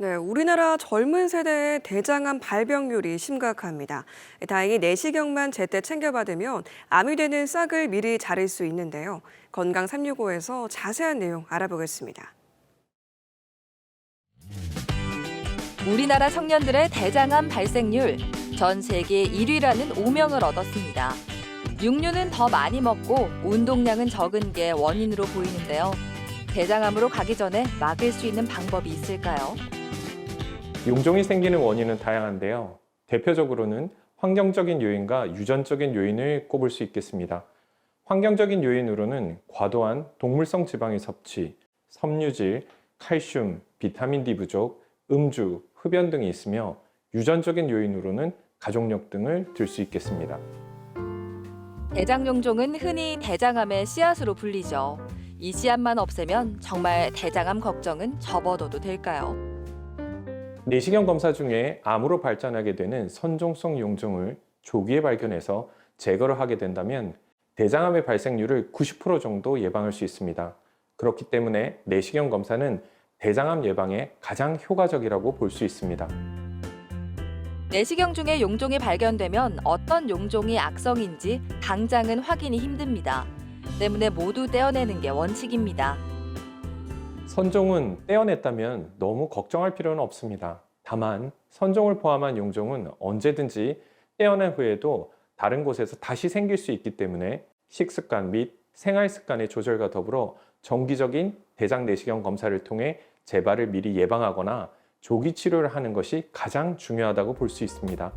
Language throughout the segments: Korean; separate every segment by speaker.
Speaker 1: 네, 우리나라 젊은 세대의 대장암 발병률이 심각합니다. 다행히 내시경만 제때 챙겨받으면 암이 되는 싹을 미리 자를 수 있는데요. 건강 365에서 자세한 내용 알아보겠습니다.
Speaker 2: 우리나라 청년들의 대장암 발생률 전 세계 1위라는 오명을 얻었습니다. 육류는 더 많이 먹고 운동량은 적은 게 원인으로 보이는데요. 대장암으로 가기 전에 막을 수 있는 방법이 있을까요?
Speaker 3: 용종이 생기는 원인은 다양한데요. 대표적으로는 환경적인 요인과 유전적인 요인을 꼽을 수 있겠습니다. 환경적인 요인으로는 과도한 동물성 지방의 섭취, 섬유질, 칼슘, 비타민 D 부족, 음주, 흡연 등이 있으며 유전적인 요인으로는 가족력 등을 들 수 있겠습니다.
Speaker 2: 대장용종은 흔히 대장암의 씨앗으로 불리죠. 이 씨앗만 없애면 정말 대장암 걱정은 접어둬도 될까요?
Speaker 3: 내시경 검사 중에 암으로 발전하게 되는 선종성 용종을 조기에 발견해서 제거를 하게 된다면 대장암의 발생률을 90% 정도 예방할 수 있습니다. 그렇기 때문에 내시경 검사는 대장암 예방에 가장 효과적이라고 볼 수 있습니다.
Speaker 2: 내시경 중에 용종이 발견되면 어떤 용종이 악성인지 당장은 확인이 힘듭니다. 때문에 모두 떼어내는 게 원칙입니다.
Speaker 3: 선종은 떼어냈다면 너무 걱정할 필요는 없습니다. 다만 선종을 포함한 용종은 언제든지 떼어낸 후에도 다른 곳에서 다시 생길 수 있기 때문에 식습관 및 생활 습관의 조절과 더불어 정기적인 대장 내시경 검사를 통해 재발을 미리 예방하거나 조기 치료를 하는 것이 가장 중요하다고 볼 수 있습니다.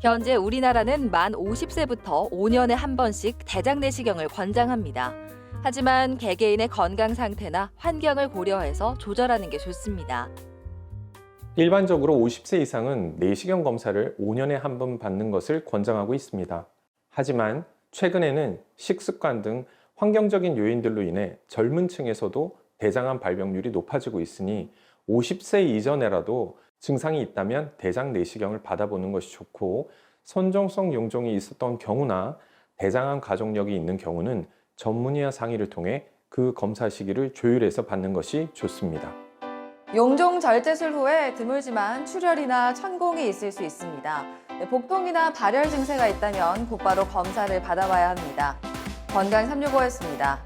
Speaker 2: 현재 우리나라는 만 50세부터 5년에 한 번씩 대장 내시경을 권장합니다. 하지만 개개인의 건강 상태나 환경을 고려해서 조절하는 게 좋습니다.
Speaker 3: 일반적으로 50세 이상은 내시경 검사를 5년에 한 번 받는 것을 권장하고 있습니다. 하지만 최근에는 식습관 등 환경적인 요인들로 인해 젊은 층에서도 대장암 발병률이 높아지고 있으니 50세 이전에라도 증상이 있다면 대장 내시경을 받아보는 것이 좋고 선종성 용종이 있었던 경우나 대장암 가족력이 있는 경우는 전문의와 상의를 통해 그 검사 시기를 조율해서 받는 것이 좋습니다.
Speaker 4: 용종 절제술 후에 드물지만 출혈이나 천공이 있을 수 있습니다. 네, 복통이나 발열 증세가 있다면 곧바로 검사를 받아봐야 합니다. 건강 365였습니다.